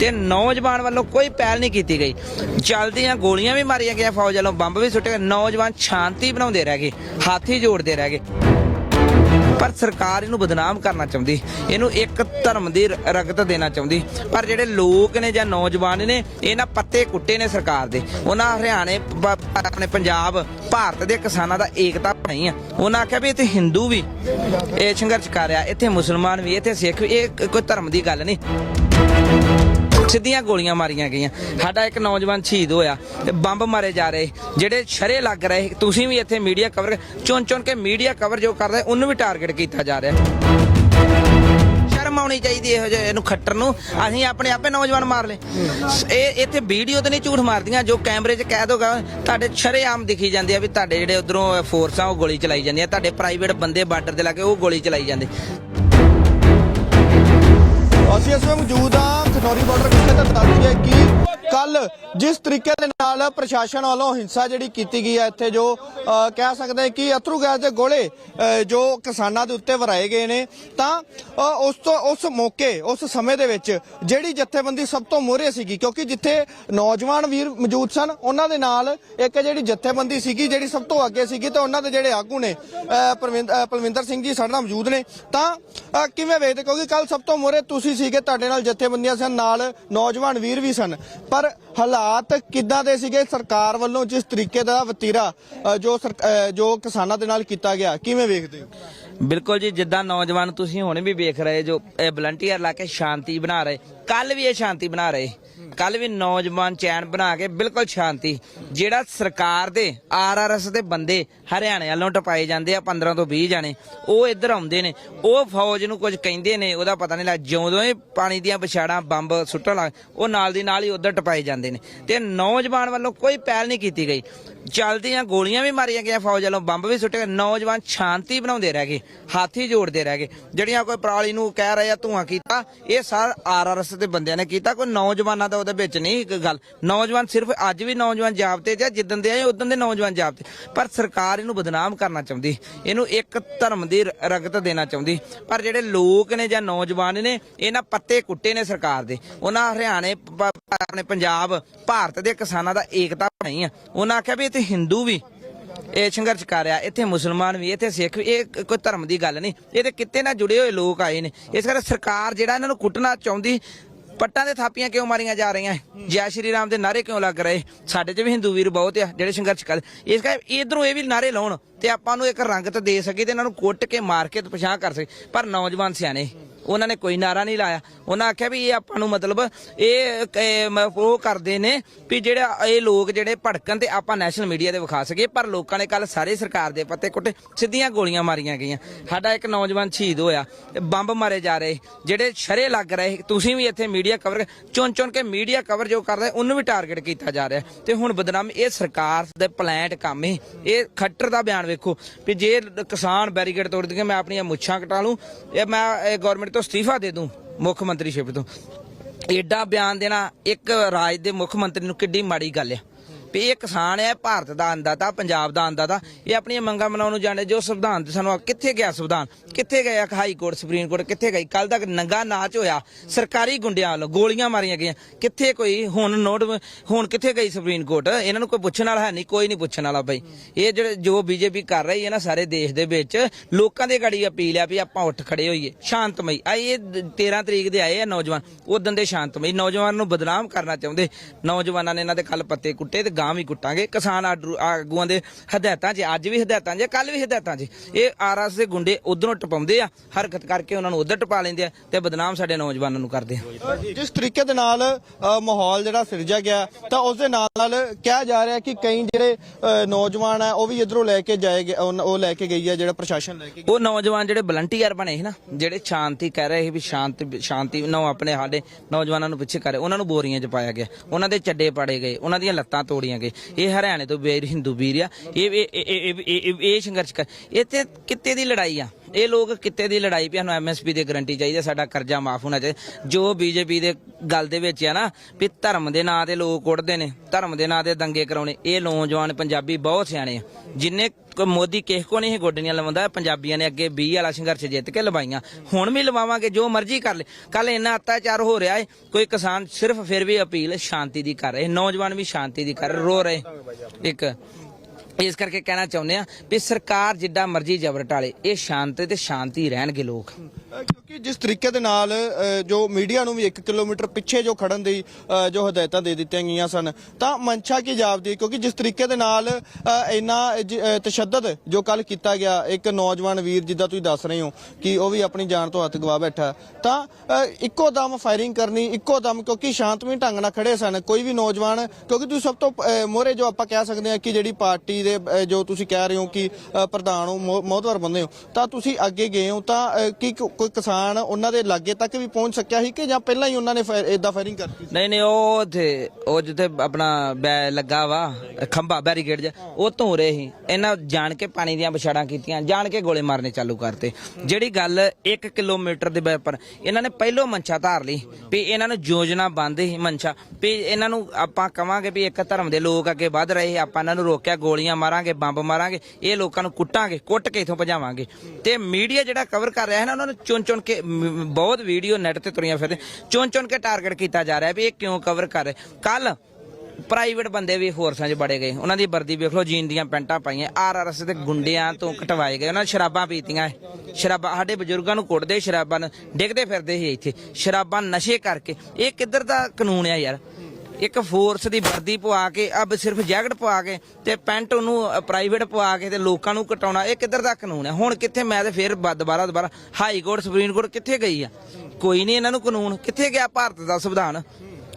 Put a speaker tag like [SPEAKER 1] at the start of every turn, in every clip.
[SPEAKER 1] ਤੇ ਨੌਜਵਾਨ ਵੱਲੋਂ ਕੋਈ ਪਹਿਲ ਨਹੀਂ ਕੀਤੀ ਗਈ। ਚਲਦੀਆਂ ਗੋਲੀਆਂ ਵੀ ਮਾਰੀਆਂ ਗਈਆਂ ਫੌਜ ਵੱਲੋਂ, ਬੰਬ ਵੀ ਸੁੱਟੇ ਗਏ। ਨੌਜਵਾਨ ਸ਼ਾਂਤੀ ਬਣਾਉਂਦੇ ਰਹਿ ਗਏ, ਹਾਥੀ ਜੋੜਦੇ ਰਹਿ ਗਏ। ਪਰ ਸਰਕਾਰ ਇਹਨੂੰ ਬਦਨਾਮ ਕਰਨਾ ਚਾਹੁੰਦੀ, ਇਹਨੂੰ ਇੱਕ ਧਰਮ ਦੀ ਰਗਤ ਦੇਣਾ ਚਾਹੁੰਦੀ। ਪਰ ਜਿਹੜੇ ਲੋਕ ਨੇ ਜਾਂ ਨੌਜਵਾਨ ਨੇ ਇਹਨਾਂ ਪੱਤੇ ਕੁੱਟੇ ਨੇ ਸਰਕਾਰ ਦੇ। ਉਹਨਾਂ ਹਰਿਆਣੇ ਆਪਣੇ ਪੰਜਾਬ, ਭਾਰਤ ਦੇ ਕਿਸਾਨਾਂ ਦਾ ਏਕਤਾ ਬਣਾਈ ਆ। ਉਹਨਾਂ ਆਖਿਆ ਵੀ ਇੱਥੇ ਹਿੰਦੂ ਵੀ ਇਹ ਸੰਘਰਸ਼ ਕਰ ਰਿਹਾ, ਇੱਥੇ ਮੁਸਲਮਾਨ ਵੀ, ਇੱਥੇ ਸਿੱਖ ਵੀ, ਇਹ ਕੋਈ ਧਰਮ ਦੀ ਗੱਲ ਨਹੀਂ। ਸਿੱਧੀਆਂ ਗੋਲੀਆਂ ਮਾਰੀਆਂ ਗਈਆਂ। ਸਾਡਾ ਇੱਕ ਨੌਜਵਾਨ ਸ਼ਹੀਦ ਹੋਇਆ ਤੇ ਬੰਬ ਮਾਰੇ ਜਾ ਰਹੇ। ਜਿਹੜੇ ਸ਼ਰੇ ਲੱਗ ਰਹੇ, ਤੁਸੀਂ ਵੀ ਇੱਥੇ ਮੀਡੀਆ ਕਵਰ ਚੁਣ ਚੁਣ ਕੇ ਮੀਡੀਆ ਕਵਰ ਜੋ ਕਰਦਾ ਉਹਨੂੰ ਵੀ ਟਾਰਗੇਟ ਕੀਤਾ ਜਾ ਰਿਹਾ। ਸ਼ਰਮ ਆਉਣੀ ਚਾਹੀਦੀ ਇਹੋ ਜਿਹੇ ਇਹਨੂੰ ਖੱਟਰ ਨੂੰ। ਅਸੀਂ ਆਪਣੇ ਆਪੇ ਨੌਜਵਾਨ ਮਾਰ ਲਏ। ਇਹ ਇੱਥੇ ਵੀਡੀਓ ਤੇ ਨਹੀਂ ਝੂਠ ਮਾਰਦੀਆਂ, ਜੋ ਕੈਮਰੇ 'ਚ ਕਹਿ ਦੋਗਾ ਤੁਹਾਡੇ ਸ਼ਰੇਆਮ ਦਿਖੀ ਜਾਂਦੇ ਆ ਵੀ ਤੁਹਾਡੇ ਜਿਹੜੇ ਉਧਰੋਂ ਫੋਰਸਾਂ ਉਹ ਗੋਲੀ ਚਲਾਈ ਜਾਂਦੀਆਂ ਤੁਹਾਡੇ ਪ੍ਰਾਈਵੇਟ ਬੰਦੇ ਬਾਰਡਰ ਤੇ ਲਾ ਕੇ ਉਹ ਗੋਲੀ ਚਲਾਈ ਜਾਂਦੇ।
[SPEAKER 2] ਅਸੀਂ ਇਸ ਵੇਲੇ ਮੌਜੂਦ ਹਾਂ ਖਨੌਰੀ ਬਾਰਡਰ ਵਿਖੇ ਤੱਕ ਦੱਸ ਦਈਏ। ਕਿ ਜਿਸ ਤਰੀਕੇ ਦੇ ਨਾਲ ਪ੍ਰਸ਼ਾਸਨ ਵੱਲੋਂ ਹਿੰਸਾ ਜਿਹੜੀ ਕੀਤੀ ਗਈ ਹੈ ਇੱਥੇ ਜੋ ਕਹਿ ਸਕਦੇ ਹਾਂ ਕਿ ਅਥਰੂ ਗੈਸ ਦੇ ਗੋਲੇ ਜੋ ਕਿਸਾਨਾਂ ਦੇ ਉੱਤੇ ਵਰਾਏ ਗਏ ਨੇ ਤਾਂ ਉਸ ਤੋਂ ਉਸ ਮੌਕੇ ਉਸ ਸਮੇਂ ਦੇ ਵਿੱਚ ਜਿਹੜੀ ਜਥੇਬੰਦੀ ਸਭ ਤੋਂ ਮੋਹਰੇ ਸੀਗੀ ਕਿਉਂਕਿ ਜਿੱਥੇ ਨੌਜਵਾਨ ਵੀਰ ਮੌਜੂਦ ਸਨ ਉਹਨਾਂ ਦੇ ਨਾਲ ਇੱਕ ਜਿਹੜੀ ਜਥੇਬੰਦੀ ਸੀਗੀ ਜਿਹੜੀ ਸਭ ਤੋਂ ਅੱਗੇ ਸੀਗੀ ਤੇ ਉਹਨਾਂ ਦੇ ਜਿਹੜੇ ਆਗੂ ਨੇ ਅ, ਪਰਵਿੰਦ- ਅ, ਪਲਵਿੰਦਰ ਸਿੰਘ ਜੀ ਸਾਡੇ ਨਾਲ ਮੌਜੂਦ ਨੇ ਤਾਂ ਕਿਵੇਂ ਵੇਖਦੇ ਕਿਉਂਕਿ ਕੱਲ ਸਭ ਤੋਂ ਮੋਹਰੇ ਤੁਸੀਂ ਸੀਗੇ ਤੁਹਾਡੇ ਨਾਲ ਜਥੇਬੰਦੀਆਂ ਸਨ ਨਾਲ ਨੌਜਵਾਨ ਵੀਰ ਵੀ ਸਨ ਪਰ ਹਾਲਾਤ ਕਿੱਦਾਂ ਦੇ ਸੀਗੇ ਸਰਕਾਰ ਵੱਲੋਂ ਜਿਸ ਤਰੀਕੇ ਦਾ ਵਤੀਰਾ ਜੋ ਸਰਕ- ਜੋ ਕਿਸਾਨਾਂ ਦੇ ਨਾਲ ਕੀਤਾ ਗਿਆ? ਕਿਵੇਂ ਵੇਖਦੇ ਹੋ?
[SPEAKER 1] ਬਿਲਕੁਲ ਜੀ, ਜਿੱਦਾਂ ਨੌਜਵਾਨ ਤੁਸੀਂ ਹੁਣ ਵੀ ਵੇਖ ਰਹੇ ਜੋ, ਇਹ ਵਲੰਟੀਅਰ ਲਾ ਕੇ ਸ਼ਾਂਤੀ ਬਣਾ ਰਹੇ ਕੱਲ ਵੀ ਇਹ ਸ਼ਾਂਤੀ ਬਣਾ ਰਹੇ। ਕੱਲ ਵੀ ਨੌਜਵਾਨ ਚੈਨ ਬਣਾ ਕੇ ਬਿਲਕੁਲ ਸ਼ਾਂਤੀ, ਜਿਹੜਾ ਸਰਕਾਰ ਦੇ ਆਰਆਰਐਸ ਦੇ ਬੰਦੇ ਹਰਿਆਣੇ ਵੱਲੋਂ ਟਪਾਏ ਜਾਂਦੇ ਆ 15 ਤੋਂ 20 ਜਾਣੇ, ਉਹ ਇੱਧਰ ਆਉਂਦੇ ਨੇ, ਉਹ ਫੌਜ ਨੂੰ ਕੁਝ ਕਹਿੰਦੇ ਨੇ, ਉਹਦਾ ਪਤਾ ਨਹੀਂ ਲੱਗ ਜਿਉਂ ਹੀ ਪਾਣੀ ਦੀਆਂ ਵਿਛਾੜਾਂ ਬੰਬ ਸੁੱਟਣ ਲੱਗ, ਉਹ ਨਾਲ ਦੀ ਨਾਲ ਹੀ ਉੱਧਰ ਟਪਾਏ ਜਾਂਦੇ ਨੇ। ਤੇ ਨੌਜਵਾਨ ਵੱਲੋਂ ਕੋਈ ਪਹਿਲ ਨਹੀਂ ਕੀਤੀ ਗਈ। ਚਲਦੀਆਂ ਗੋਲੀਆਂ ਵੀ ਮਾਰੀਆਂ ਗਈਆਂ ਫੌਜ ਵੱਲੋਂ, ਬੰਬ ਵੀ ਸੁੱਟੇ ਗਏ, ਨੌਜਵਾਨ ਸ਼ਾਂਤੀ ਬਣਾਉਂਦੇ ਰਹਿ ਗਏ, ਹਾਥੀ ਜੋੜਦੇ ਰਹਿ ਗਏ। ਜਿਹੜੀਆਂ ਕੋਈ ਪਰਾਲੀ ਨੂੰ ਕਹਿ ਰਹੇ ਆ, ਧੂਆਂ ਕੀਤਾ, ਇਹ ਸਾਰ ਆਰਆਰਐਸ ਦੇ ਬੰਦਿਆਂ ਨੇ ਕੀਤਾ, ਕੋਈ ਨੌਜਵਾਨਾਂ ਦਾ ਉਹਦੇ ਵਿੱਚ ਨਹੀਂ ਇੱਕ ਗੱਲ। ਨੌਜਵਾਨ ਸਿਰਫ ਅੱਜ ਵੀ ਨੌਜਵਾਨ ਜਾਬਤੇ ਜਾਂ ਜਿੱਦਣ ਦੇ ਆਏ, ਉਦੋਂ ਦੇ ਨੌਜਵਾਨ ਜਾਬਤੇ ਪਰ ਸਰਕਾਰ ਇਹਨੂੰ ਬਦਨਾਮ ਕਰਨਾ ਚਾਹੁੰਦੀ। ਇਹਨੂੰ ਇੱਕ ਧਰਮ ਦੀ ਰਗਤ ਦੇਣਾ ਚਾਹੁੰਦੀ। ਪਰ ਜਿਹੜੇ ਲੋਕ ਨੇ ਜਾਂ ਨੌਜਵਾਨ ਨੇ, ਇਹਨਾਂ ਪੱਤੇ ਕੁੱਟੇ ਨੇ ਸਰਕਾਰ ਦੇ। ਉਹਨਾਂ ਹਰਿਆਣੇ ਆਪਣੇ ਪੰਜਾਬ, ਭਾਰਤ ਦੇ ਕਿਸਾਨਾਂ ਦਾ ਏਕਤਾ ਬਣਾਈ ਆ। ਉਹਨਾਂ ਆਖਿਆ ਵੀ ਇੱਥੇ ਹਿੰਦੂ ਵੀ ਇਹ ਸੰਘਰਸ਼ ਕਰ ਰਿਹਾ, ਇੱਥੇ ਮੁਸਲਮਾਨ ਵੀ, ਇੱਥੇ ਸਿੱਖ ਵੀ, ਇਹ ਕੋਈ ਧਰਮ ਦੀ ਗੱਲ ਨਹੀਂ। ਇਹ ਤੇ ਕਿਤੇ ਨਾਲ ਜੁੜੇ ਹੋਏ ਲੋਕ ਆਏ ਨੇ। ਇਸ ਕਰਕੇ ਸਰਕਾਰ ਜਿਹੜਾ ਇਹਨਾਂ ਨੂੰ ਕੁੱਟਣਾ ਚਾਹੁੰਦੀ ਪੱਟਾਂ ਦੇ ਥਾਪੀਆਂ ਕਿਉਂ ਮਾਰੀਆਂ ਜਾ ਰਹੀਆਂ? ਜੈ ਸ਼੍ਰੀ ਰਾਮ ਦੇ ਨਾਰੇ ਕਿਉਂ ਲੱਗ ਰਹੇ? ਸਾਡੇ 'ਚ ਵੀ ਹਿੰਦੂ ਵੀਰ ਬਹੁਤ ਆ, ਜਿਹੜੇ ਸੰਘਰਸ਼ ਕਰ ਇਸ ਕਰਕੇ ਇਧਰੋਂ ਇਹ ਵੀ ਨਾਰੇ ਲਾਉਣ ਤੇ ਆਪਾਂ ਨੂੰ ਇੱਕ ਰੰਗਤ ਦੇ ਸਕੇ ਤੇ ਇਹਨਾਂ ਨੂੰ ਕੁੱਟ ਕੇ ਮਾਰ ਕੇ ਤੇ ਪਛਾਣ ਕਰ ਸਕੇ। ਪਰ ਨੌਜਵਾਨ ਸਿਆਣੇ ਉਹਨਾਂ ਨੇ ਕੋਈ ਨਾਰਾ ਨਹੀਂ ਲਾਇਆ। ਉਹਨਾਂ ਆਖਿਆ ਵੀ ਇਹ ਆਪਾਂ ਨੂੰ ਮਤਲਬ ਇਹ ਉਹ ਕਰਦੇ ਨੇ ਵੀ ਜਿਹੜਾ ਇਹ ਲੋਕ ਜਿਹੜੇ ਭੜਕਣ ਤੇ ਆਪਾਂ ਨੈਸ਼ਨਲ ਮੀਡੀਆ ਤੇ ਵਿਖਾ ਸਕੀਏ, ਪਰ ਲੋਕਾਂ ਨੇ ਕੱਲ ਸਾਰੇ ਸਰਕਾਰ ਦੇ ਪੱਤੇ ਕੁੱਟੇ ਸਿੱਧੀਆਂ ਗੋਲੀਆਂ ਮਾਰੀਆਂ ਗਈਆਂ। ਸਾਡਾ ਇੱਕ ਨੌਜਵਾਨ ਸ਼ਹੀਦ ਹੋਇਆ ਬੰਬ ਮਾਰੇ ਜਾ ਰਹੇ, ਜਿਹੜੇ ਸ਼ਰੇ ਲੱਗ ਰਹੇ, ਤੁਸੀਂ ਵੀ ਇੱਥੇ ਮੀਡੀਆ ਕਵਰ ਚੁਣ ਚੁਣ ਕੇ ਮੀਡੀਆ ਕਵਰ ਜੋ ਕਰ ਰਹੇ, ਉਹਨੂੰ ਵੀ ਟਾਰਗੇਟ ਕੀਤਾ ਜਾ ਰਿਹਾ। ਤੇ ਹੁਣ ਬਦਨਾਮ ਇਹ ਸਰਕਾਰ ਦੇ ਪਲਾਂਟ ਕੰਮ ਹੀ ਇਹ ਖੱਟਰ ਦਾ ਬਿਆਨ ਵੇਖੋ, ਵੀ ਜੇ ਕਿਸਾਨ ਬੈਰੀਕੇਡ ਤੋੜ ਦੇਣਗੇ, ਮੈਂ ਆਪਣੀਆਂ ਮੁੱਛਾਂ ਕਟਾ ਲੂੰ, ਇਹ ਮੈਂ ਗਵਰਨਮੈਂਟ ਤੋਂ ਅਸਤੀਫਾ ਦੇ ਦੂੰ, ਮੁੱਖ ਮੰਤਰੀ ਸ਼ਿਪ ਤੋਂ। ਏਡਾ ਬਿਆਨ ਦੇਣਾ ਇੱਕ ਰਾਜ ਦੇ ਮੁੱਖ ਮੰਤਰੀ ਨੂੰ ਕਿੱਡੀ ਮਾੜੀ ਗੱਲ ਆ। ਵੀ ਇਹ ਕਿਸਾਨ ਹੈ, ਭਾਰਤ ਦਾ ਅੰਦਾਤਾ ਪੰਜਾਬ ਦਾ ਅੰਦਾਤਾ ਇਹ ਆਪਣੀਆਂ ਮੰਗਾਂ ਮਨਾਉਣ ਨੂੰ ਜਾਣੇ ਜੋ ਸੰਵਿਧਾਨ ਤੇ ਸਾਨੂੰ ਕਿੱਥੇ ਗਿਆ ਸੰਵਿਧਾਨ? ਕਿੱਥੇ ਗਿਆ ਹਾਈ ਕੋਰਟ, ਸੁਪਰੀਮ ਕੋਰਟ, ਕਿੱਥੇ ਗਈ? ਕੱਲ ਤੱਕ ਨੰਗਾ ਨਾਚ ਹੋਇਆ, ਸਰਕਾਰੀ ਗੁੰਡਿਆਂ ਵੱਲੋਂ ਗੋਲੀਆਂ ਮਾਰੀਆਂ ਗਈਆਂ। ਕਿੱਥੇ ਕੋਈ ਹੁਣ ਨੋਟ, ਹੁਣ ਕਿੱਥੇ ਗਈ ਸੁਪਰੀਮ ਕੋਰਟ? ਇਹਨਾਂ ਨੂੰ ਕੋਈ ਪੁੱਛਣ ਵਾਲਾ ਹੈ ਨਹੀਂ, ਕੋਈ ਨਹੀਂ ਪੁੱਛਣ ਵਾਲਾ ਬਈ। ਇਹ ਜਿਹੜੇ ਜੋ ਬੀਜੇਪੀ ਕਰ ਰਹੀ ਹੈ ਨਾ ਸਾਰੇ ਦੇਸ਼ ਦੇ ਵਿੱਚ, ਲੋਕਾਂ ਦੇ ਗੜੀ ਅਪੀਲ ਆ ਵੀ ਆਪਾਂ ਉੱਠ ਖੜੇ ਹੋਈਏ, ਸ਼ਾਂਤਮਈ। ਆ ਇਹ 13 ਤਰੀਕ ਦੇ ਆਏ ਆ ਨੌਜਵਾਨ, ਉਦੋਂ ਦੇ ਸ਼ਾਂਤਮਈ। ਨੌਜਵਾਨ ਨੂੰ ਬਦਨਾਮ ਕਰਨਾ ਚਾਹੁੰਦੇ। ਨੌਜਵਾਨਾਂ ਨੇ ਇਹਨਾਂ ਦੇ ਕੱਲ ਪੱਤੇ ਕੁੱਟੇ ਤੇ ਗਾਂ ਵੀ ਕੁੱਟਾਂਗੇ ਕਿਸਾਨ ਆਗੂਆਂ ਦੇ ਹਦਾਇਤਾਂ 'ਚ ਅੱਜ ਵੀ ਹਦਾਇਤਾਂ 'ਚ ਕੱਲ ਵੀ ਹਦਾਇਤਾਂ 'ਚ। ਇਹ ਆਰਐਸ ਦੇ ਗੁੰਡੇ ਉਧਰੋਂ ਟਪਾਉਂਦੇ ਆ ਹਰਕਤ ਕਰਕੇ ਉਹਨਾਂ ਨੂੰ ਉਧਰ ਟਪਾ ਲੈਂਦੇ ਆ ਤੇ ਬਦਨਾਮ ਸਾਡੇ ਨੌਜਵਾਨਾਂ ਨੂੰ ਕਰਦੇ ਆ।
[SPEAKER 2] ਜਿਸ ਤਰੀਕੇ ਦੇ ਨਾਲ ਮਾਹੌਲ ਜਿਹੜਾ ਸਿਰਜਿਆ ਗਿਆ ਤਾਂ ਉਸ ਦੇ ਨਾਲ ਨਾਲ ਕਿਹਾ ਜਾ ਰਿਹਾ ਕਿ ਕਈ ਜਿਹੜੇ ਨੌਜਵਾਨ ਆ ਉਹ ਵੀ ਇਧਰੋਂ ਲੈ ਕੇ ਜਾਏਗੇ ਉਹ ਲੈ ਕੇ ਗਈ ਹੈ ਜਿਹੜਾ ਪ੍ਰਸ਼ਾਸਨ ਲੈ ਕੇ।
[SPEAKER 1] ਉਹ ਨੌਜਵਾਨ ਜਿਹੜੇ ਵਲੰਟੀਅਰ ਬਣੇ ਸੀ ਨਾ ਜਿਹੜੇ ਸ਼ਾਂਤੀ ਕਹਿ ਰਹੇ ਸੀ ਵੀ ਸ਼ਾਂਤ ਸ਼ਾਂਤੀ ਨਾ ਆਪਣੇ ਸਾਡੇ ਨੌਜਵਾਨਾਂ ਨੂੰ ਪਿੱਛੇ ਕਰੇ ਉਹਨਾਂ ਨੂੰ ਬੋਰੀਆਂ 'ਚ ਪਾਇਆ ਗਿਆ। ਉਹਨਾਂ ਦੇ ਚੱਡੇ ਪਾੜੇ ਗਏ ਉਹਨਾਂ ਦੀਆਂ ਲੱਤਾਂ ਤੋੜੀਆਂ ਗਏ ਇਹ ਹਰਿਆਣੇ ਤੋਂ ਬੇਰ ਹਿੰਦੂ ਵੀਰ ਆ ਇਹ ਇਹ- ਇਹ- ਇਹ- ਇਹ- ਇਹ- ਇਹ ਸੰਘਰਸ਼ ਕਰ ਇਹ ਤੇ ਕਿੱਤੇ ਦੀ ਲੜਾਈ ਆ ਇਹ ਲੋਕ ਕਿੱਤੇ ਦੀ ਲੜਾਈ ਪਿਆ ਨੂੰ ਐਮਐਸਪੀ ਦੀ ਗਾਰੰਟੀ ਚਾਹੀਦੀ ਹੈ, ਸਾਡਾ ਕਰਜ਼ਾ ਮਾਫ ਹੋਣਾ ਚਾਹੀਦਾ। ਜੋ ਬੀਜੇਪੀ ਦੇ ਗੱਲ ਦੇ ਵਿੱਚ ਆ ਨਾ ਵੀ ਧਰਮ ਦੇ ਨਾਂ ਤੇ ਲੋਕ ਉੱਡਦੇ ਨੇ ਧਰਮ ਦੇ ਨਾਂ ਤੇ ਦੰਗੇ ਕਰਾਉਣੇ ਇਹ ਨੌਜਵਾਨ ਪੰਜਾਬੀ ਬਹੁਤ ਸਿਆਣੇ ਆ। ਜਿੰਨੇ ਕੋ ਮੋਦੀ ਕਿਸੇ ਕੋ ਨਹੀਂ ਇਹ ਗੋਡੀਆਂ ਲਵਾਉਂਦਾ ਪੰਜਾਬੀਆਂ ਨੇ ਅੱਗੇ 20 ਵਾਲਾ ਸੰਘਰਸ਼ ਜਿੱਤ ਕੇ ਲਵਾਈਆਂ। ਹੁਣ ਵੀ ਲਵਾਵਾਂਗੇ ਜੋ ਮਰਜ਼ੀ ਕਰ ਲੈ। ਕੱਲ ਇੰਨਾ ਅਤਿਆਚਾਰ ਹੋ ਰਿਹਾ ਏ ਕੋਈ ਕਿਸਾਨ ਸਿਰਫ ਫਿਰ ਵੀ ਅਪੀਲ ਸ਼ਾਂਤੀ ਦੀ ਕਰ ਰਹੇ ਨੌਜਵਾਨ ਵੀ ਸ਼ਾਂਤੀ ਦੀ ਕਰ ਰਹੇ, ਰੋ ਰਹੇ। ਇੱਕ ਇਸ ਕਰਕੇ ਕਹਿਣਾ ਚਾਹੁੰਦੇ ਆ ਵੀ ਸਰਕਾਰ ਜਿੱਡਾ ਮਰਜ਼ੀ ਜ਼ਬਰ ਟਾਲੇ, ਇਹ ਸ਼ਾਂਤ ਤੇ ਸ਼ਾਂਤੀ ਰਹਿਣਗੇ ਲੋਕ।
[SPEAKER 2] ਕਿਉਂਕਿ ਜਿਸ ਤਰੀਕੇ ਦੇ ਨਾਲ ਜੋ ਮੀਡੀਆ ਨੂੰ ਵੀ 1 ਕਿਲੋਮੀਟਰ ਪਿੱਛੇ ਜੋ ਖੜਨ ਦੀ ਜੋ ਹਦਾਇਤਾਂ ਦੇ ਦਿੱਤੀਆਂ ਗਈਆਂ ਸਨ, ਤਾਂ ਮਨਸ਼ਾ ਕੀ ਜਾਪਦੀ ਕਿਉਂਕਿ ਜਿਸ ਤਰੀਕੇ ਦੇ ਨਾਲ ਇੰਨਾ ਤਸ਼ੱਦਦ ਜੋ ਕੱਲ ਕੀਤਾ ਗਿਆ, ਇੱਕ ਨੌਜਵਾਨ ਵੀਰ ਜਿੱਦਾਂ ਤੁਸੀਂ ਦੱਸ ਰਹੇ ਹੋ ਕਿ ਉਹ ਵੀ ਆਪਣੀ ਜਾਨ ਤੋਂ ਹੱਥ ਗਵਾ ਬੈਠਾ ਤਾਂ ਇੱਕੋ ਦਮ ਫਾਇਰਿੰਗ ਕਰਨੀ, ਇੱਕੋ ਦਮ ਕਿਉਂਕਿ ਸ਼ਾਂਤਮਈ ਢੰਗ ਨਾਲ ਖੜੇ ਸਨ, ਕੋਈ ਵੀ ਨੌਜਵਾਨ, ਕਿਉਂਕਿ ਤੁਸੀਂ ਸਭ ਤੋਂ ਮੋਰੇ ਜੋ ਆਪਾਂ ਕਹਿ ਸਕਦੇ ਹਾਂ ਕਿ ਜਿਹੜੀ ਪਾਰਟੀ ਦੇ ਜੋ ਤੁਸੀਂ ਕਹਿ ਰਹੇ ਹੋ ਕਿ ਪ੍ਰਧਾਨ ਹੋ ਮੋਹਤਵਰ ਬੰਦੇ ਹੋ ਤਾਂ ਤੁਸੀਂ ਅੱਗੇ ਗਏ ਹੋ ਤਾਂ ਕੀ ਕੋਈ ਕਿਸਾਨ ਉਹਨਾਂ ਦੇ ਲਾਗੇ ਤੱਕ ਵੀ ਪਹੁੰਚ ਸਕਿਆ ਸੀ ਕਿ ਜਾਂ ਪਹਿਲਾਂ ਹੀ ਉਹਨਾਂ ਨੇ ਇਦਾਂ ਫਾਇਰਿੰਗ ਕਰਤੀ
[SPEAKER 1] ਨਹੀਂ ਨਹੀਂ ਉਹ ਉੱਥੇ ਉਹ ਜਿੱਥੇ ਆਪਣਾ ਬੈ ਲੱਗਾ ਵਾ ਖੰਭਾ ਬੈਰੀਕੇਡ ਜਿਹਾ ਉਹ ਧੋ ਰਹੇ ਸੀ। ਇਹਨਾਂ ਜਾਣ ਕੇ ਪਾਣੀ ਦੀਆਂ ਵਿਛਾੜਾਂ ਕੀਤੀਆਂ ਜਾਣ ਕੇ ਗੋਲੇ ਮਾਰਨੇ ਚਾਲੂ ਕਰਤੇ। ਜਿਹੜੀ ਗੱਲ 1 ਕਿਲੋਮੀਟਰ ਦੇ ਉੱਪਰ ਇਹਨਾਂ ਨੇ ਪਹਿਲੋਂ ਮੰਛਾ ਧਾਰ ਲਈ ਵੀ ਇਹਨਾਂ ਨੂੰ ਯੋਜਨਾ ਬੰਦ ਸੀ ਮੰਛਾ ਵੀ ਇਹਨਾਂ ਨੂੰ ਆਪਾਂ ਕਵਾਂਗੇ ਵੀ ਇੱਕ ਧਰਮ ਦੇ ਲੋਕ ਅੱਗੇ ਵੱਧ ਰਹੇ ਸੀ, ਆਪਾਂ ਇਹਨਾਂ ਨੂੰ ਰੋਕਿਆ ਗੋਲੀਆਂ ਮਾਰਾਂਗੇ, ਬੰਬ ਮਾਰਾਂਗੇ, ਇਹ ਲੋਕਾਂ ਨੂੰ ਕੁੱਟਾਂਗੇ, ਕੁੱਟ ਕੇ ਇਥੋਂ ਭਜਾਵਾਂਗੇ। ਤੇ ਮੀਡੀਆ ਜਿਹੜਾ ਕਵਰ ਕਰ ਰਿਹਾ ਹੈ ਨਾ, ਉਹਨਾਂ ਨੂੰ ਚੁਣ ਚੁਣ ਕੇ ਬਹੁਤ ਵੀਡੀਓ ਨੈਟ ਤੇ ਤੁਰੀਆਂ ਫਿਰਦੇ ਚੁਣ ਚੁਣ ਕੇ ਟਾਰਗੇਟ ਕੀਤਾ ਜਾ ਰਿਹਾ ਵੀ ਇਹ ਕਿਉਂ ਕਵਰ ਕਰ ਰਹੇ। ਕੱਲ ਪ੍ਰਾਈਵੇਟ ਬੰਦੇ ਵੀ ਫੋਰਸਾਂ 'ਚ ਬੜੇ ਗਏ। ਉਹਨਾਂ ਦੀ ਵਰਦੀ ਵੇਖ ਲਓ, ਜੀਨ ਦੀਆਂ ਪੈਂਟਾਂ ਪਾਈਆਂ। ਆਰਆਰਐਸ ਦੇ ਗੁੰਡਿਆਂ ਤੋਂ ਕਟਵਾਏ ਗਏ। ਉਹਨਾਂ ਨੇ ਸ਼ਰਾਬਾਂ ਪੀਤੀਆਂ। ਸ਼ਰਾਬਾਂ, ਸਾਡੇ ਬਜ਼ੁਰਗਾਂ ਨੂੰ ਕੁੱਟਦੇ, ਸ਼ਰਾਬਾਂ ਨੂੰ ਡਿੱਗਦੇ ਫਿਰਦੇ ਸੀ ਇੱਥੇ। ਸ਼ਰਾਬਾਂ ਨਸ਼ੇ ਕਰਕੇ। ਇਹ ਕਿੱਧਰ ਦਾ ਕਾਨੂੰਨ ਆ ਯਾਰ? ਇੱਕ ਫੋਰਸ ਦੀ ਵਰਦੀ ਪਵਾ ਕੇ, ਅਬ ਸਿਰਫ ਜੈਕਟ ਪਵਾ ਕੇ ਤੇ ਪੈਂਟ ਉਹਨੂੰ ਪ੍ਰਾਈਵੇਟ ਪਵਾ ਕੇ ਤੇ ਲੋਕਾਂ ਨੂੰ ਕਟਾਉਣਾ, ਇਹ ਕਿੱਧਰ ਦਾ ਕਾਨੂੰਨ ਹੈ? ਹੁਣ ਕਿੱਥੇ ਮੈਂ ਤੇ ਫੇਰ ਦੁਬਾਰਾ ਦੁਬਾਰਾ ਹਾਈ ਕੋਰਟ, ਸੁਪਰੀਮ ਕੋਰਟ ਕਿੱਥੇ ਗਈ ਆ? ਕੋਈ ਨਹੀਂ ਇਹਨਾਂ ਨੂੰ ਕਾਨੂੰਨ। ਕਿੱਥੇ ਗਿਆ ਭਾਰਤ ਦਾ ਸੰਵਿਧਾਨ?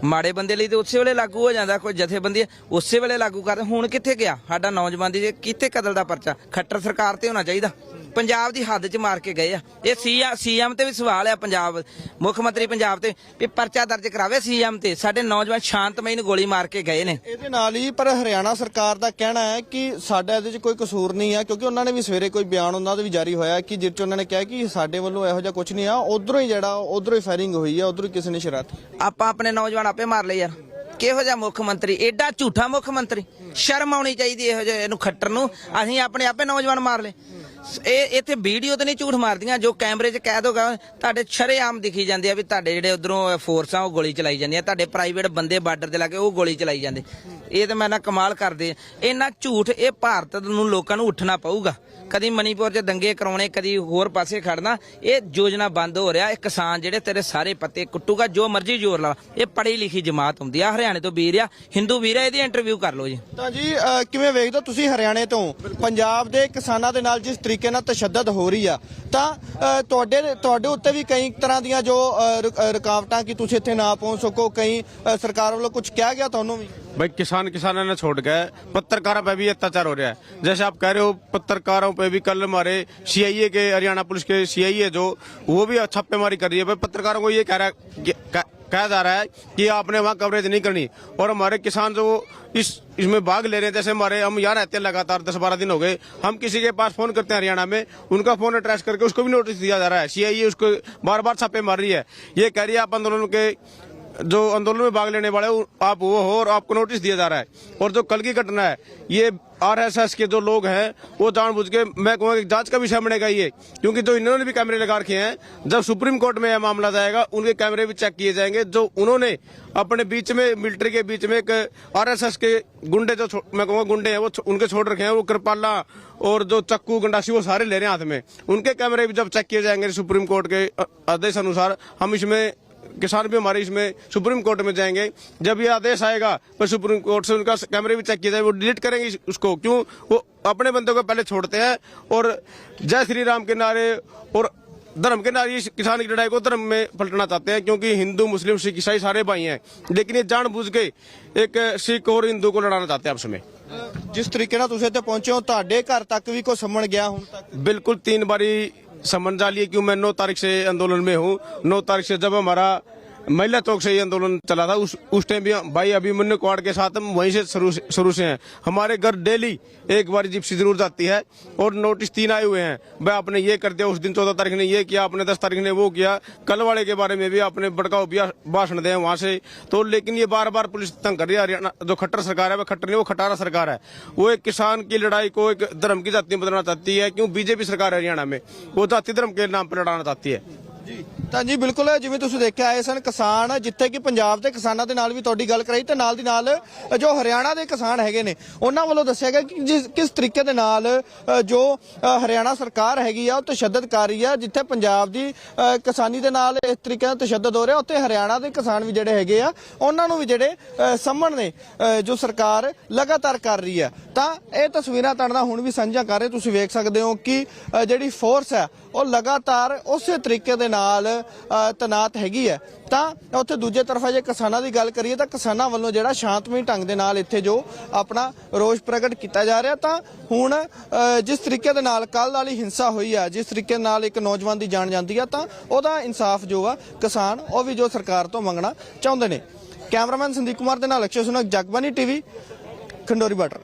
[SPEAKER 1] ਮਾੜੇ ਬੰਦੇ ਲਈ ਤੇ ਉਸੇ ਵੇਲੇ ਲਾਗੂ ਹੋ ਜਾਂਦਾ, ਕੋਈ ਜਥੇਬੰਦੀ ਉਸੇ ਵੇਲੇ ਲਾਗੂ ਕਰਦੇ ਹੁਣ ਕਿੱਥੇ ਗਿਆ? ਸਾਡਾ ਨੌਜਵਾਨ ਦੀ ਕਿੱਥੇ ਕਤਲ ਦਾ ਪਰਚਾ? ਖੱਟਰ ਸਰਕਾਰ ਤੇ ਹੋਣਾ ਚਾਹੀਦਾ। ਪੰਜਾਬ ਦੀ ਹੱਦ 'ਚ ਮਾਰ ਕੇ ਗਏ ਆ। ਇਹ ਸੀਐਮ ਸੀਐਮ ਤੇ ਵੀ ਸਵਾਲ ਆ ਪੰਜਾਬ ਮੁੱਖ ਮੰਤਰੀ ਪੰਜਾਬ ਤੇ ਵੀ ਪਰਚਾ ਦਰਜ ਕਰਾਵੇ ਸੀਐਮ ਤੇ। ਸਾਡੇ ਨੌਜਵਾਨ ਸ਼ਾਂਤਮਈ ਨੂੰ ਗੋਲੀ ਮਾਰ ਕੇ ਗਏ ਨੇ।
[SPEAKER 2] ਇਹਦੇ ਨਾਲ ਹੀ ਪਰ ਹਰਿਆਣਾ ਸਰਕਾਰ ਦਾ ਕਹਿਣਾ ਹੈ ਕਿ ਸਾਡਾ ਇਹਦੇ 'ਚ ਕੋਈ ਕਸੂਰ ਨਹੀਂ ਹੈ ਕਿਉਂਕਿ ਉਹਨਾਂ ਨੇ ਵੀ ਸਵੇਰੇ ਕੋਈ ਬਿਆਨ ਉਹਨਾਂ ਦਾ ਵੀ ਜਾਰੀ ਹੋਇਆ ਕਿ ਜਿਸ 'ਚ ਉਹਨਾਂ ਨੇ ਕਿਹਾ ਕਿ ਸਾਡੇ ਵੱਲੋਂ ਇਹੋ ਜਿਹਾ ਕੁਝ ਨਹੀਂ ਆ ਉਧਰੋਂ ਹੀ ਜਿਹੜਾ ਉਧਰੋਂ ਹੀ ਫਾਇਰਿੰਗ ਹੋਈ ਹੈ ਉਧਰੋਂ ਹੀ ਕਿਸੇ ਨੇ ਸ਼ਰਾਰਤ
[SPEAKER 1] ਆਪਾਂ ਆਪਣੇ ਨੌਜਵਾਨ ਆਪੇ ਮਾਰ ਲਏ ਯਾਰ। ਕਿਹੋ ਜਿਹਾ ਮੁੱਖ ਮੰਤਰੀ? ਐਡਾ ਝੂਠਾ ਮੁੱਖ ਮੰਤਰੀ। ਸ਼ਰਮ ਆਉਣੀ ਚਾਹੀਦੀ ਇਹੋ ਜਿਹੇ ਇਹਨੂੰ ਖੱਟਰ ਨੂੰ। ਅਸੀਂ ਆਪਣੇ ਆਪੇ ਨੌਜਵਾਨ ਮਾਰ ਲਏ। ਇਹ ਇੱਥੇ ਵੀਡੀਓ ਤੇ ਨਹੀਂ ਝੂਠ ਮਾਰਦੀਆਂ, ਜੋ ਕੈਮਰੇ 'ਚ ਕੈਦ ਹੋਗਾ ਤੁਹਾਡੇ ਸ਼ਰੇਆਮ ਦਿਖੀ ਜਾਂਦੇ ਆ ਵੀ ਤੁਹਾਡੇ ਜਿਹੜੇ ਉਧਰੋਂ ਫੋਰਸਾਂ ਉਹ ਗੋਲੀ ਚਲਾਈ ਜਾਂਦੀਆਂ ਤੁਹਾਡੇ ਪ੍ਰਾਈਵੇਟ ਬੰਦੇ ਬਾਰਡਰ ਤੇ ਲਾ ਕੇ ਉਹ ਗੋਲੀ ਚਲਾਈ ਜਾਂਦੇ। ਇਹ ਤਾਂ ਮੈਂ ਨਾ ਕਮਾਲ ਕਰਦੇ ਇਹਨਾਂ ਝੂਠ ਇਹ ਭਾਰਤ ਨੂੰ ਲੋਕਾਂ ਨੂੰ ਉੱਠਣਾ ਪਊਗਾ। ਕਦੀ ਮਨੀਪੁਰ 'ਚ ਦੰਗੇ ਕਰਾਉਣੇ, ਕਦੀ ਹੋਰ ਪਾਸੇ ਖੜਨਾ, ਇਹ ਯੋਜਨਾ ਬੰਦ ਹੋ ਰਿਹਾ। ਇਹ ਕਿਸਾਨ ਜਿਹੜੇ ਤੇਰੇ ਸਾਰੇ ਪੱਤੇ ਕੁੱਟੂਗਾ, ਜੋ ਮਰਜ਼ੀ ਜ਼ੋਰ ਲਾ ਇਹ ਪੜ੍ਹੀ ਲਿਖੀ ਜਮਾਤ ਹੁੰਦੀ ਆ। ਹਰਿਆਣੇ ਤੋਂ ਵੀਰ ਆ। ਹਿੰਦੂ ਵੀਰ ਆ, ਇਹਦੀ ਇੰਟਰਵਿਊ ਕਰ ਲਓ ਜੀ।
[SPEAKER 2] ਤਾਂ ਜੀ ਕਿਵੇਂ ਵੇਖਦੇ ਤੁਸੀਂ ਹਰਿਆਣੇ ਤੋਂ? ਪੰਜਾਬ ਦੇ ਕਿਸਾਨਾਂ ਦੇ ਨਾਲ ਜਿਸ ਤਰੀਕੇ ਨਾਲ ਤਸ਼ੱਦਦ ਹੋ ਰਹੀ ਆ ਤਾਂ ਅ, ਤੁਹਾਡੇ ਤੁਹਾਡੇ ਉੱਤੇ ਵੀ ਕਈ ਤਰ੍ਹਾਂ ਦੀਆਂ ਜੋ ਅ, ਰੁ- ਅ, ਰੁਕਾਵਟਾਂ ਕਿ ਤੁਸੀਂ ਇੱਥੇ ਨਾ ਪਹੁੰਚ ਸਕੋ ਕਈ ਅ, ਸਰਕਾਰ ਵੱਲੋਂ ਕੁਝ ਕਿਹਾ ਗਿਆ ਤੁਹਾਨੂੰ ਵੀ
[SPEAKER 3] भाई किसान किसानों ने छोड़ गए पत्रकारों पे भी अत्याचार हो रहा है जैसे आप कह रहे हो पत्रकारों पे भी कल हमारे सीआईए के हरियाणा पुलिस के सीआईए जो वो भी छापेमारी कर रही है भाई पत्रकारों को ये कह रहा है कि- कह- जा रहा है कि आपने वहाँ कवरेज नहीं करनी। और हमारे किसान जो इस, इसमें भाग ले रहे हैं, जैसे हमारे हम यहाँ रहते हैं लगातार, दस बारह दिन हो गए। हम किसी के पास फ़ोन करते हैं हरियाणा में, उनका फ़ोन एड्रेस करके उसको भी नोटिस दिया जा रहा है। सीआईए उसको बार बार छापे मार रही है। ये कह रही है आप आंदोलन के जो आंदोलन में भाग लेने वाले आप वो हो और आपको नोटिस दिया जा रहा है। और जो कल की घटना है, ये आरएसएस के जो लोग हैं, वो जानबूझ के मैं कहूँगा कि जाँच का विषय बनेगा ये। क्योंकि जो इन्होंने भी कैमरे लगा रखे हैं, जब सुप्रीम कोर्ट में यह मामला जाएगा, उनके कैमरे भी चेक किए जाएँगे। जो उन्होंने अपने बीच में, मिलिट्री के बीच में एक आरएसएस के गुंडे, जो मैं कहूँगा गुंडे हैं, वो उनके छोड़ रखे हैं, वो कृपाला और जो चक्कू गंडासी वो सारे ले रहे हैं हाथ में। उनके कैमरे भी जब चेक किए जाएँगे सुप्रीम कोर्ट के आदेश अनुसार, हम इसमें किसान भी हमारे इसमें सुप्रीम कोर्ट में जाएंगे जब ये आदेश आएगा तो सुप्रीम कोर्ट से उनका कैमरे भी चेक किया जाए वो डिलीट करेंगे इस- उसको क्यों वो अपने बंदों को पहले छोड़ते हैं और जय श्री राम के नारे और धर्म के नारे इस किसान की लड़ाई को धर्म में पलटना चाहते हैं क्योंकि हिंदू मुस्लिम सिख ईसाई सारे भाई हैं लेकिन ये जानबूझ के एक सिख और हिंदू को लड़ाना चाहते हैं आपस में
[SPEAKER 2] ਜਿਸ ਤਰੀਕੇ ਨਾਲ ਤੁਸੀਂ ਇੱਥੇ ਪਹੁੰਚੇ ਹੋ ਤੁਹਾਡੇ ਘਰ ਤੱਕ ਵੀ ਕੋਈ ਸੰਮਣ ਗਿਆ ਹੁਣ ਤੱਕ
[SPEAKER 3] बिल्कुल तीन बारी समन डालिए क्यों मैं नौ तारीख से आंदोलन में हूँ नौ तारीख से जब हमारा महिला चौक से ये आंदोलन चला था। उस उस टाइम भी भाई अभिमन्यु क्वाड के साथ हम वहीं से शुरू से- हैं। हमारे घर डेली एक बार जिप्सी ज़रूर जाती है और नोटिस तीन आए हुए हैं। भाई आपने ये कर दिया, उस दिन चौदह तारीख ने ये किया, आपने दस तारीख ने वो किया। कल वाले के बारे में भी आपने भड़काऊ बिया- भाषण दिए वहाँ से। तो लेकिन ये बार बार पुलिस तंग कर रही है। हरियाणा जो खट्टर सरकार है, वो खट्टर नहीं, वो खटारा सरकार है। वो एक किसान की लड़ाई को एक धर्म की जाति में बदलना चाहती है। क्यों? बीजेपी सरकार है हरियाणा में। वो जाति धर्म के नाम पर लड़ाना चाहती है।
[SPEAKER 2] ਤਾਂ ਜੀ ਬਿਲਕੁਲ ਜਿਵੇਂ ਤੁਸੀਂ ਦੇਖਿਆ ਆਏ ਸਨ ਕਿਸਾਨ ਜਿੱਥੇ ਕਿ ਪੰਜਾਬ ਦੇ ਕਿਸਾਨਾਂ ਦੇ ਨਾਲ ਵੀ ਤੁਹਾਡੀ ਗੱਲ ਕਰਾਈ ਤੇ ਨਾਲ ਦੀ ਨਾਲ ਜੋ ਹਰਿਆਣਾ ਦੇ ਕਿਸਾਨ ਹੈਗੇ ਨੇ ਉਹਨਾਂ ਵੱਲੋਂ ਦੱਸਿਆ ਗਿਆ ਕਿ ਜਿਸ ਕਿਸ ਤਰੀਕੇ ਦੇ ਨਾਲ ਜੋ ਹਰਿਆਣਾ ਸਰਕਾਰ ਹੈਗੀ ਆ ਉਹ ਤਸ਼ੱਦਦ ਕਰ ਰਹੀ ਆ ਜਿੱਥੇ ਪੰਜਾਬ ਦੀ ਕਿਸਾਨੀ ਦੇ ਨਾਲ ਇਸ ਤਰੀਕੇ ਨਾਲ ਤਸ਼ੱਦਦ ਹੋ ਰਿਹਾ ਉੱਥੇ ਹਰਿਆਣਾ ਦੇ ਕਿਸਾਨ ਵੀ ਜਿਹੜੇ ਹੈਗੇ ਆ ਉਹਨਾਂ ਨੂੰ ਵੀ ਜਿਹੜੇ ਅ, ਨੇ ਜੋ ਸਰਕਾਰ ਲਗਾਤਾਰ ਕਰ ਰਹੀ ਹੈ ਤਾਂ ਇਹ ਤਸਵੀਰਾਂ ਤੁਹਾਡੇ ਨਾਲ ਹੁਣ ਵੀ ਸਾਂਝਾ ਕਰ ਰਹੇ ਤੁਸੀਂ ਵੇਖ ਸਕਦੇ ਹੋ ਕਿ ਜਿਹੜੀ ਫੋਰਸ ਹੈ ਉਹ ਲਗਾਤਾਰ ਉਸੇ ਤਰੀਕੇ ਦੇ ਨਾਲ ਅ, ਤੈਨਾਤ ਹੈਗੀ ਹੈ। ਤਾਂ ਉੱਥੇ ਦੂਜੇ ਤਰਫਾ ਜੇ ਕਿਸਾਨਾਂ ਦੀ ਗੱਲ ਕਰੀਏ ਤਾਂ ਕਿਸਾਨਾਂ ਵੱਲੋਂ ਜਿਹੜਾ ਸ਼ਾਂਤਮਈ ਢੰਗ ਦੇ ਨਾਲ ਇੱਥੇ ਜੋ ਆਪਣਾ ਰੋਸ ਪ੍ਰਗਟ ਕੀਤਾ ਜਾ ਰਿਹਾ ਤਾਂ ਹੁਣ ਜਿਸ ਤਰੀਕੇ ਦੇ ਨਾਲ ਕੱਲ ਵਾਲੀ ਹਿੰਸਾ ਹੋਈ ਆ ਜਿਸ ਤਰੀਕੇ ਨਾਲ ਇੱਕ ਨੌਜਵਾਨ ਦੀ ਜਾਨ ਜਾਂਦੀ ਆ ਤਾਂ ਉਹਦਾ ਇਨਸਾਫ ਜੋ ਆ ਕਿਸਾਨ ਉਹ ਵੀ ਜੋ ਸਰਕਾਰ ਤੋਂ ਮੰਗਣਾ ਚਾਹੁੰਦੇ ਨੇ। ਕੈਮਰਾਮੈਨ ਸੰਦੀਪ ਕੁਮਾਰ ਦੇ ਨਾਲ ਅਕਸ਼ੇ ਸੁਨਕ ਜਗਬਾਨੀ ਟੀਵੀ ਖੰਡੋਰੀ ਬਾਰਡਰ।